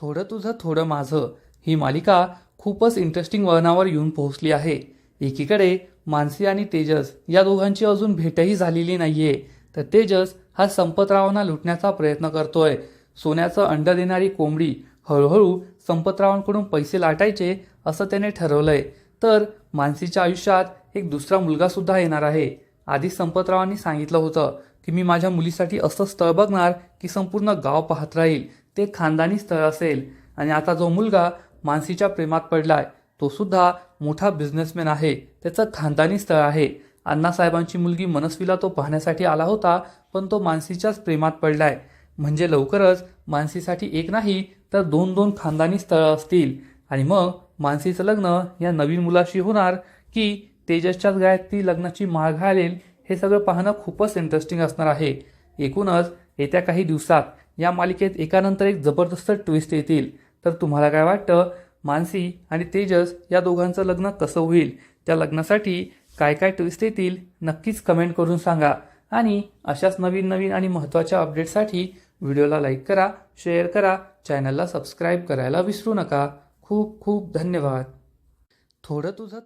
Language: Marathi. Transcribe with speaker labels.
Speaker 1: थोडं तुझं थोडं माझं. ही मालिका खूपच इंटरेस्टिंग वळणावर येऊन पोहोचली आहे. एकीकडे मानसी आणि तेजस या दोघांची अजून भेटही झालेली नाहीये. तर तेजस हा संपतरावांना लुटण्याचा प्रयत्न करतोय. सोन्याचं अंड देणारी कोंबडी हळूहळू संपतरावांकडून पैसे लाटायचे असं त्याने ठरवलंय. तर मानसीच्या आयुष्यात एक दुसरा मुलगा सुद्धा येणार आहे. आधी संपतरावांनी सांगितलं होतं की मी माझ्या मुलीसाठी असं स्थळ बघणार की संपूर्ण गाव पाहत राहील. ते खानदानी स्थळ असेल. आणि आता जो मुलगा मानसीच्या प्रेमात पडलाय तो सुद्धा मोठा बिझनेसमॅन आहे. त्याचं खानदानी स्थळ आहे. अण्णासाहेबांची मुलगी मनस्वीला तो पाहण्यासाठी आला होता पण तो मानसीच्याच प्रेमात पडलाय. म्हणजे लवकरच मानसीसाठी एक नाही तर दोन दोन खानदानी स्थळं असतील. आणि मग मानसीचं लग्न या नवीन मुलाशी होणार की तेजसच्याच गायत ती लग्नाची माळ घालेल हे सगळं पाहणं खूपच इंटरेस्टिंग असणार आहे. एकूणच येत्या काही दिवसात या मालिकेत एकानंतर एक जबरदस्त ट्विस्ट येतील. तर तुम्हाला काय वाटतं? मानसी आणि तेजस या दोघांचं लग्न कसं होईल? त्या लग्नासाठी काय काय ट्विस्ट येतील? नक्कीच कमेंट करून सांगा. आणि अशाच नवीन नवीन आणि महत्त्वाच्या अपडेटसाठी व्हिडिओला लाईक करा शेअर करा चॅनलला सबस्क्राईब करायला विसरू नका. खूप खूप धन्यवाद. थोडं तुझं थो-